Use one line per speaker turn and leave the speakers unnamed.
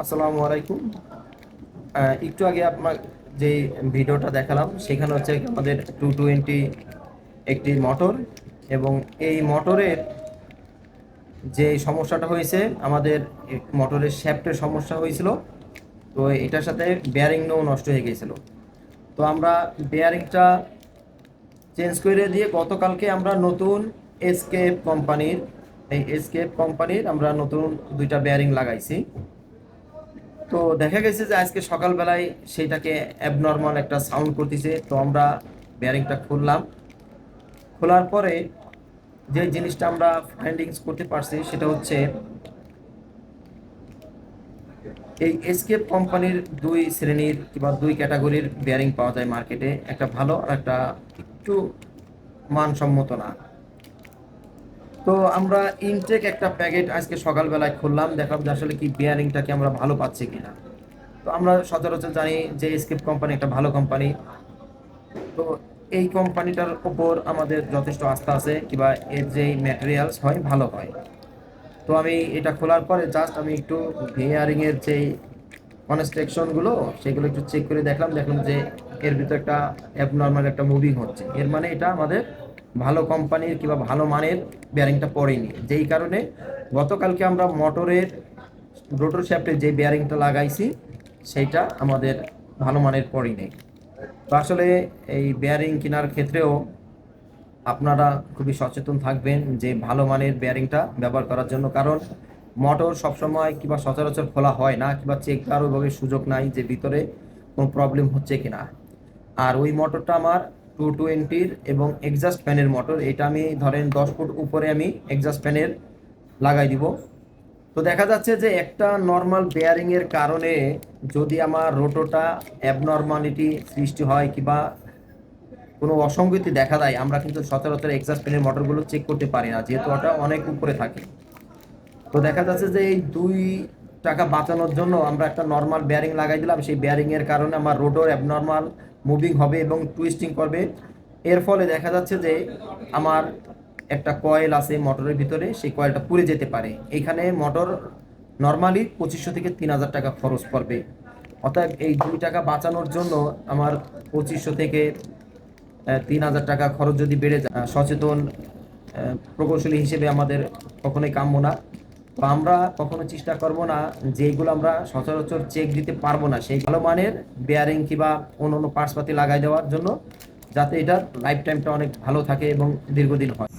আসসালামু আলাইকুম। একটু আগে আপনার যে ভিডিওটা দেখালাম, সেখানে হচ্ছে আমাদের টু টোয়েন্টি একটি মোটর এবং এই মোটরের যে সমস্যাটা হয়েছে, আমাদের মোটরের শ্যাফটের সমস্যা হয়েছিল, তো এটার সাথে বেয়ারিংও নষ্ট হয়ে গিয়েছিল তো আমরা বেয়ারিংটা চেঞ্জ করে দিয়ে গতকালকে আমরা নতুন এসকেপ কোম্পানির এই এসকেপ কোম্পানির আমরা নতুন দুইটা বেয়ারিং লাগাইছি। তো দেখা গেছে যে আজকে সকালবেলায় সেইটাকে অ্যাবনর্মাল একটা সাউন্ড করতেছে। তো আমরা বেয়ারিংটা খুললাম। খোলার পরে যে জিনিসটা আমরা ফাইন্ডিংস করতে পারছি সেটা হচ্ছে এই এসকেপ কোম্পানির দুই শ্রেণির কিংবা দুই ক্যাটাগরির বেয়ারিং পাওয়া যায় মার্কেটে একটা ভালো আর একটা একটু মানসম্মত না। তো আমরা ইনটেক একটা প্যাকেট আজকে সকালবেলায় খুললাম দেখলাম যে আসলে কি বিয়ারিংটাকে আমরা ভালো পাচ্ছি কিনা। তো আমরা সচরাচর জানি যে স্কেপ কোম্পানি একটা ভালো কোম্পানি তো এই কোম্পানিটার উপর আমাদের যথেষ্ট আস্থা আছে কিংবা এর যে ম্যাটেরিয়ালস হয়, ভালো হয়। তো আমি এটা খোলার পরে জাস্ট আমি একটু বিয়ারিং এর যে কনস্ট্রাকশনগুলো সেগুলো একটু চেক করে দেখলাম দেখলাম যে এর ভিতর একটা অ্যাবনর্মাল একটা মুভিং হচ্ছে। এর মানে এটা আমাদের ভালো কোম্পানির কিংবা ভালো মানের বেয়ারিংটা পড়েনি। যেই কারণে গতকালকে আমরা মোটরের রোটর শ্যাফটে যে বেয়ারিংটা লাগাইছি, সেইটা আমাদের ভালো মানের পড়েনি। তো আসলে এই বেয়ারিং কেনার ক্ষেত্রেও আপনারা খুবই সচেতন থাকবেন যে ভালো মানের বেয়ারিংটা ব্যবহার করার জন্য। কারণ মোটর সবসময় কিংবা সচরাচর খোলা হয় না, কিংবা চেক করার ওইভাবে সুযোগ নাই যে ভিতরে কোনো প্রবলেম হচ্ছে কিনা। আর ওই মোটরটা আমার টু টোয়েন্টির এবং এক্সাস্ট ফ্যানের মোটর এটা আমি ধরেন দশ ফুট উপরে আমি এক্সাস্ট ফ্যানের লাগাই দিব। তো দেখা যাচ্ছে যে একটা নর্মাল বেয়ারিংয়ের কারণে যদি আমার রোটোটা অ্যাবনর্মালিটি সৃষ্টি হয় কিংবা কোনো অসঙ্গতি দেখা দেয়, আমরা কিন্তু সচরাচর এক্সাস্ট ফ্যানের মোটরগুলো চেক করতে পারি না, যেহেতু ওটা অনেক উপরে থাকে। তো দেখা যাচ্ছে যে এই দুই টাকা বাঁচানোর জন্য আমরা একটা নর্মাল বেয়ারিং লাগাই দিলাম। সেই বেয়ারিং এর কারণে আমার রোডর অ্যাবনর্মাল মুভিং হবে এবং টুইস্টিং করবে। এর ফলে দেখা যাচ্ছে যে আমার একটা কয়েল আছে মোটরের ভিতরে, সেই কয়েলটা পুড়ে যেতে পারে। এখানে মোটর নর্মালি পঁচিশশো থেকে তিন হাজার টাকা খরচ পড়বে অর্থাৎ এই দুই টাকা বাঁচানোর জন্য আমার পঁচিশশো থেকে তিন হাজার টাকা খরচ যদি বেড়ে যায় সচেতন প্রকৌশলী হিসেবে আমাদের কখনোই কাম্য না। তো আমরা কখনো চেষ্টা করব না যেগুলো আমরা সচরাচর চেক দিতে পারব না। সেই ভালো মানের বেয়ারিং কিংবা অন্য অন্য পার্টসপাতি লাগাই দেওয়ার জন্য যাতে এটার লাইফ টাইমটা অনেক ভালো থাকে এবং দীর্ঘদিন হয়।